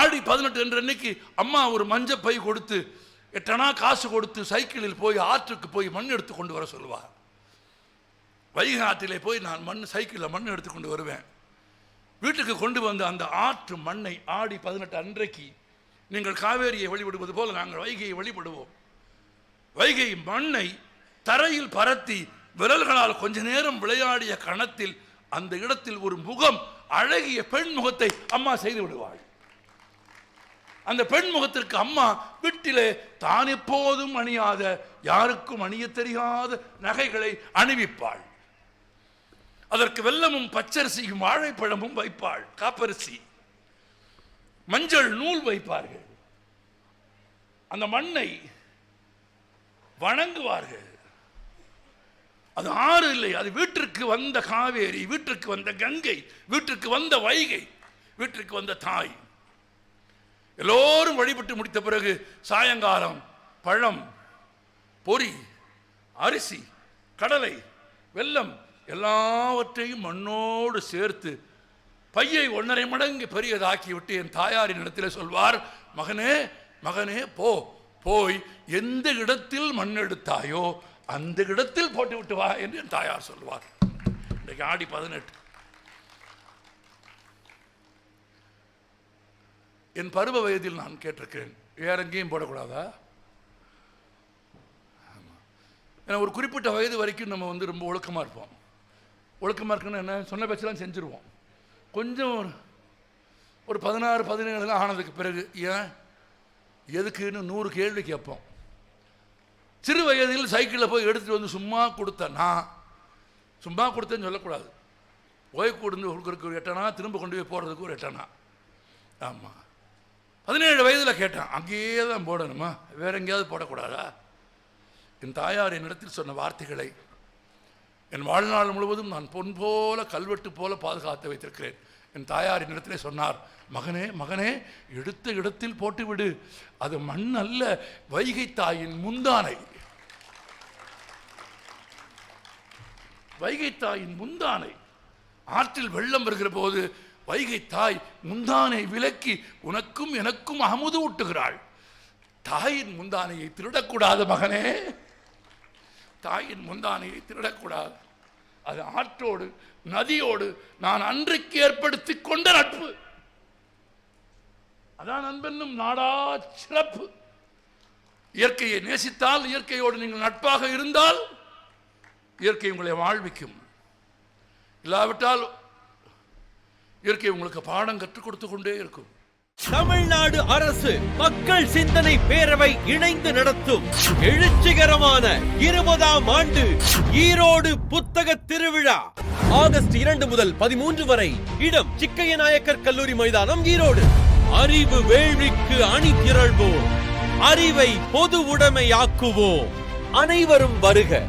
ஆடி பதினெட்டு என்ற அன்னைக்கு அம்மா ஒரு மஞ்ச பை கொடுத்து எட்டனா காசு கொடுத்து சைக்கிளில் போய் ஆற்றுக்கு போய் மண் எடுத்து கொண்டு வர சொல்லுவார் வைகை ஆற்றிலே போய் நான் மண் சைக்கிளில் மண் எடுத்து கொண்டு வருவேன். வீட்டுக்கு கொண்டு வந்த அந்த ஆற்று மண்ணை ஆடி பதினெட்டு அன்றைக்கு நீங்கள் காவேரியை வழிபடுவது போல நாங்கள் வைகையை வழிபடுவோம். வைகை மண்ணை தரையில் பரத்தி விரல்களால் கொஞ்ச நேரம் விளையாடிய கணத்தில் அந்த இடத்தில் ஒரு முகம் அழகிய பெண் முகத்தை அம்மா செய்து விடுவாள். அந்த பெண் முகத்திற்கு அம்மா வீட்டிலே தான் எப்போதும் அணியாத யாருக்கும் அணிய தெரியாத நகைகளை அணிவிப்பாள். அதற்கு வெல்லமும் பச்சரிசியும் வாழைப்பழமும் வைப்பாள் காப்பரிசி. மஞ்சள் நூல் வைப்பார்கள். அந்த மண்ணை வணங்குவார்கள். அது ஆறு இல்லை அது வீட்டிற்கு வந்த காவேரி வீட்டிற்கு வந்த கங்கை வீட்டிற்கு வந்த வைகை வீட்டிற்கு வந்த தாய். எல்லோரும் வழிபட்டு முடித்த பிறகு சாயங்காலம் பழம் பொரி அரிசி கடலை வெல்லம் எல்லாவற்றையும் மண்ணோடு சேர்த்து பையை ஒன்றரை மடங்கு பெரியதாக்கிவிட்டு என் தாயாரின் இடத்தில் சொல்வார் மகனே மகனே போ போய் எந்த இடத்தில் மண் எடுத்தாயோ அந்த இடத்தில் போட்டு விட்டு வா என்று என் தாயார் சொல்வார். இன்றைக்கு ஆடி பதினெட்டு. என் பருவ வயதில் நான் கேட்டிருக்கிறேன். வேற எங்கேயும் போடக்கூடாதா? ஆமாம் ஏன்னா ஒரு குறிப்பிட்ட வயது வரைக்கும் நம்ம வந்து ரொம்ப ஒழுக்கமாக இருப்போம். ஒழுக்கமாக இருக்குன்னு என்ன? சொன்ன பேச்செல்லாம் செஞ்சுருவோம். கொஞ்சம் ஒரு- பதினாறு பதினேழுலாம் ஆனதுக்கு பிறகு ஏன்? எதுக்குன்னு நூறு கேள்வி கேட்போம். சிறு வயதில் சைக்கிளில் போய் எடுத்துகிட்டு வந்து சும்மா கொடுத்தேன் சும்மா கொடுத்தேன்னு சொல்லக்கூடாது. ஓய்வு கொடுத்து கொடுக்குறதுக்கு ஒரு எட்டனா திரும்ப கொண்டு போய் போடுறதுக்கு ஒரு எட்டனா. ஆமாம் பதினேழு வயதில் கேட்டேன் அங்கேயே தான் போடணுமா? வேற எங்கேயாவது போடக்கூடாதா? என் தாயார் என்னிடத்தில் சொன்ன வார்த்தைகளை என் வாழ்நாள் முழுவதும் நான் பொன் போல கல்வெட்டு போல பாதுகாத்து வைத்திருக்கிறேன். என் தாயார் என்னிடத்திலே சொன்னார் மகனே மகனே எடுத்த இடத்தில் போட்டுவிடு. அது மண் அல்ல வைகை தாயின் முந்தானை. வைகை தாயின் முந்தானை. ஆற்றில் வெள்ளம் வருகிற போது வைகை தாய் முந்தானை விலக்கி உனக்கும் எனக்கும் அமுது ஊட்டுகிறாள். தாயின் முந்தானையை திருடக்கூடாது மகனே. தாயின் முந்தானையை திருடக்கூடாது. அது ஆற்றோடு நதியோடு நான் அன்றைக்கு ஏற்படுத்தி கொண்ட நட்பு. அதான் அன்பென்னும் நாடா சிறப்பு. இயற்கையை நேசித்தால் இயற்கையோடு நீங்கள் நட்பாக இருந்தால் இயற்கை உங்களை வாழ்விக்கும். இல்லாவிட்டால் இயற்கை உங்களுக்கு பாடம் கற்றுக் கொடுத்து கொண்டே இருக்கும். தமிழ்நாடு அரசு மக்கள் சிந்தனை பேரவை இணைந்து நடத்தும் எழுச்சிகரமான இருபதாம் ஆண்டு ஈரோடு புத்தக திருவிழா. ஆகஸ்ட் இரண்டு முதல் பதிமூன்று வரை இடம் சிக்கைய நாயக்கர் கல்லூரி மைதானம் ஈரோடு. அறிவு வேள்விக்கு அணி திரள்வோம். அறிவை பொது உடைமையாக்குவோம். அனைவரும் வருக.